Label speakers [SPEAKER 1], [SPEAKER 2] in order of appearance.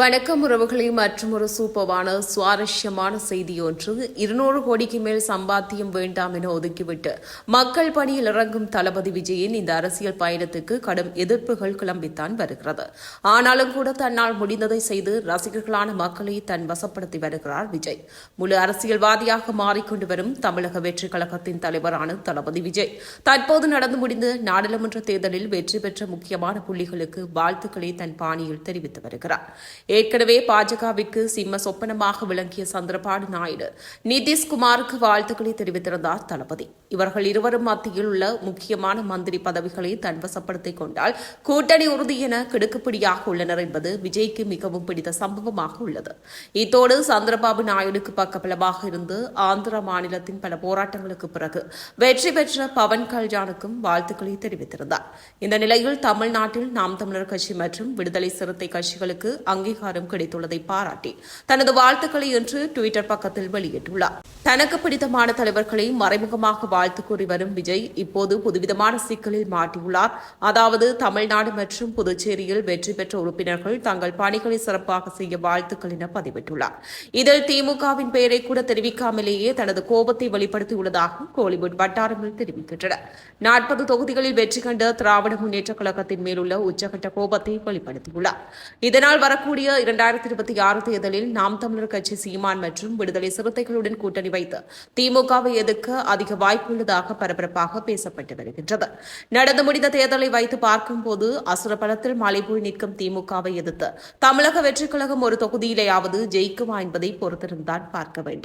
[SPEAKER 1] வணக்கம் உறவுகளை மற்றும் ஒரு சூப்பவான சுவாரஸ்யமான செய்தி ஒன்று. இருநூறு கோடிக்கு மேல் சம்பாத்தியம் வேண்டாம் என ஒதுக்கிவிட்டு மக்கள் பணியில் இறங்கும் தளபதி விஜயின் இந்த அரசியல் பயணத்துக்கு கடும் எதிர்ப்புகள் கிளம்பித்தான் வருகிறது. ஆனாலும் கூட தன்னால் முடிந்ததை செய்து ரசிகர்களான மக்களை தன் வசப்படுத்தி வருகிறார் விஜய். முழு அரசியல்வாதியாக மாறிக்கொண்டு வரும் தமிழக வெற்றி கழகத்தின் தலைவரான தளபதி விஜய். தற்போது நடந்து முடிந்த நாடாளுமன்ற தேர்தலில் வெற்றி பெற்ற முக்கியமான புள்ளிகளுக்கு வாழ்த்துக்களை தன் பாணியில் தெரிவித்து வருகிறார். ஏற்கனவே பாஜகவிற்கு சிம்ம சொப்பனமாக விளங்கிய சந்திரபாபு நாயுடு நிதிஷ்குமாருக்கு வாழ்த்துக்களை தெரிவித்திருந்தார் தளபதி. இவர்கள் இருவரும் மத்தியில் உள்ள முக்கியமான மந்திரி பதவிகளை தன்வசப்படுத்திக் கொண்டால் கூட்டணி உறுதி என கிடுக்குப்பிடியாக உள்ளனர் என்பது விஜய்க்கு மிகவும் பிடித்த சம்பவமாக உள்ளது. இத்தோடு சந்திரபாபு நாயுடுக்கு பக்கபலமாக இருந்து ஆந்திர மாநிலத்தின் பல போராட்டங்களுக்கு பிறகு வெற்றி பெற்ற பவன் கல்யாணுக்கும் வாழ்த்துக்களை தெரிவித்திருந்தார். இந்த நிலையில் தமிழ்நாட்டில் நாம் தமிழர் கட்சி மற்றும் விடுதலை சிறுத்தை கட்சிகளுக்கு அங்கீகாரம் அங்கீகாரம் கிடைத்துள்ளதை பாராட்டி தனது வாழ்த்துக்களை இன்று டுவிட்டர் பக்கத்தில் வெளியிட்டுள்ளார். தனக்கு பிடித்தமான தலைவர்களை மறைமுகமாக வாழ்த்து கூறி வரும் விஜய் இப்போது புதுவிதமான சிக்கலில் மாட்டியுள்ளார். அதாவது தமிழ்நாடு மற்றும் புதுச்சேரியில் வெற்றி பெற்ற உறுப்பினர்கள் தங்கள் பணிகளை சிறப்பாக செய்ய வாழ்த்துக்கள் என பதிவிட்டுள்ளார். இதில் திமுகவின் பெயரை கூட தெரிவிக்காமலேயே தனது கோபத்தை வெளிப்படுத்தியுள்ளதாக கோலிவுட் வட்டாரங்கள் தெரிவிக்கின்றன. நாற்பது தொகுதிகளில் வெற்றி கண்ட திராவிட முன்னேற்ற கழகத்தின் மேலுள்ள உச்சகட்ட கோபத்தை வெளிப்படுத்தியுள்ளார். இதனால் வரக்கூடிய இரண்டாயிரத்தி இருபத்தி ஆறு தேர்தலில் நாம் தமிழர் கட்சி சீமான் மற்றும் விடுதலை சிறுத்தைகளுடன் கூட்டணி வைத்து திமுகவை எதிர்க்க அதிக வாய்ப்புள்ளதாக பரபரப்பாக பேசப்பட்டு வருகின்றது. நடந்து முடிந்த தேர்தலை வைத்து பார்க்கும்போது அசுரபலத்தில் மலைபோய் நிற்கும் திமுகவை எதிர்த்து தமிழக வெற்றிக் கழகம் ஒரு தொகுதியிலேயாவது ஜெயிக்குமா என்பதை பொறுத்திருந்தான் பார்க்க வேண்டும்.